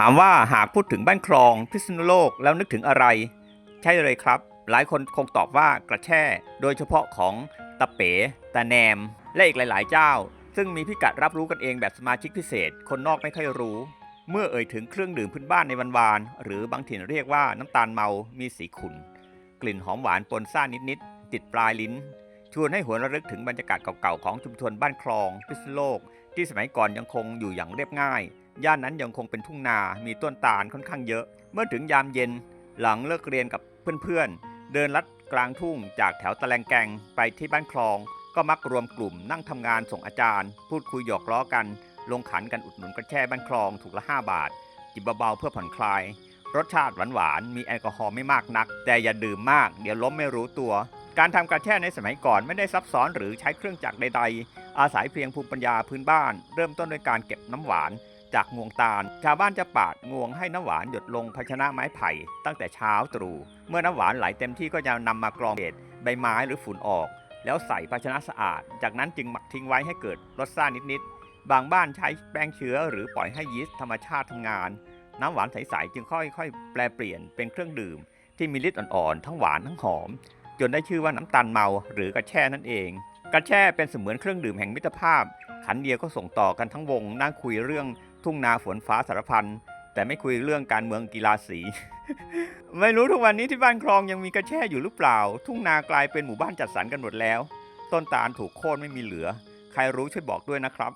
ถามว่าหากพูดถึงบ้านคลองพิษณุโลกแล้วนึกถึงอะไร ใช่เลยครับ หลายคนคงตอบว่ากระแช่ โดยเฉพาะของตะเป๋ตะแนม และอีกหลาย ๆ เจ้า ซึ่งมีพิกัดรับรู้กันเองแบบสมาชิกพิเศษ คนนอกไม่ค่อยรู้ เมื่อเอ่ยถึงเครื่องดื่มพื้นบ้านในวันวาน หรือบางถิ่นเรียกว่าน้ำตาลเมา มีสีขุ่น กลิ่นหอมหวานปนซ่านิด ๆ ติดปลายลิ้น ชวนให้หวนระลึกถึงบรรยากาศเก่า ๆ ของชุมชนบ้านคลองพิษณุโลก ที่สมัยก่อนยังคงอยู่อย่างเรียบง่าย ย่านนั้นยังคงเป็นทุ่งนา มีต้นตาลค่อนข้างเยอะ เมื่อถึงยามเย็นหลังเลิกเรียนกับเพื่อนๆ เดินลัดกลางทุ่งจากแถวตะแลงแกงไปที่บ้านคลอง ก็มักรวมกลุ่มนั่งทำงานส่งอาจารย์ พูดคุยหยอกล้อกัน ลงขันกันอุดหนุนกระแช่บ้านคลองถูกละ 5 บาท จิบเบาๆเพื่อผ่อนคลาย รสชาติหวานๆ มีแอลกอฮอล์ไม่มากนัก แต่อย่าดื่มมากเดี๋ยวล้มไม่รู้ตัว การทำกระแช่ในสมัยก่อนไม่ได้ซับซ้อนหรือใช้เครื่องจักรใด ๆ อาศัยเพียงภูมิปัญญาพื้นบ้าน เริ่มต้นด้วยการเก็บน้ำหวาน จากงวงตาล ชาวบ้านจะปาดงวงให้น้ำหวานหยดลงภาชนะไม้ไผ่ ตั้งแต่เช้าตรู่เมื่อน้ำหวานไหลเต็มที่ก็จะนำมากรองเศษใบไม้หรือฝุ่นออก แล้วใส่ภาชนะสะอาด จากนั้นจึงหมักทิ้งไว้ให้เกิดรสชาตินิดๆบางบ้านใช้แป้งเชื้อหรือปล่อยให้ยีสต์ธรรมชาติทำงาน น้ำหวานใสๆจึงค่อยๆ แปลเปลี่ยนเป็นเครื่องดื่ม ที่มีฤทธิ์อ่อนๆทั้งหวานทั้งหอม จนได้ชื่อว่าน้ำตาลเมาหรือกระแช่นั่นเองกระแช่เป็นเสมือนเครื่องดื่มแห่งมิตรภาพ ขันเดียวก็ส่งต่อกันทั้งวงนั่งคุยเรื่อง ทุ่งนาฝนฟ้าสารพันแต่ไม่คุยเรื่องการเมืองกีฬาสี ไม่รู้ทุกวันนี้ที่บ้านคลองยังมีกระแช่อยู่หรือเปล่า ทุ่งนากลายเป็นหมู่บ้านจัดสรรกันหมดแล้ว ต้นตาลถูกโค่นไม่มีเหลือ ใครรู้ช่วยบอกด้วยนะครับ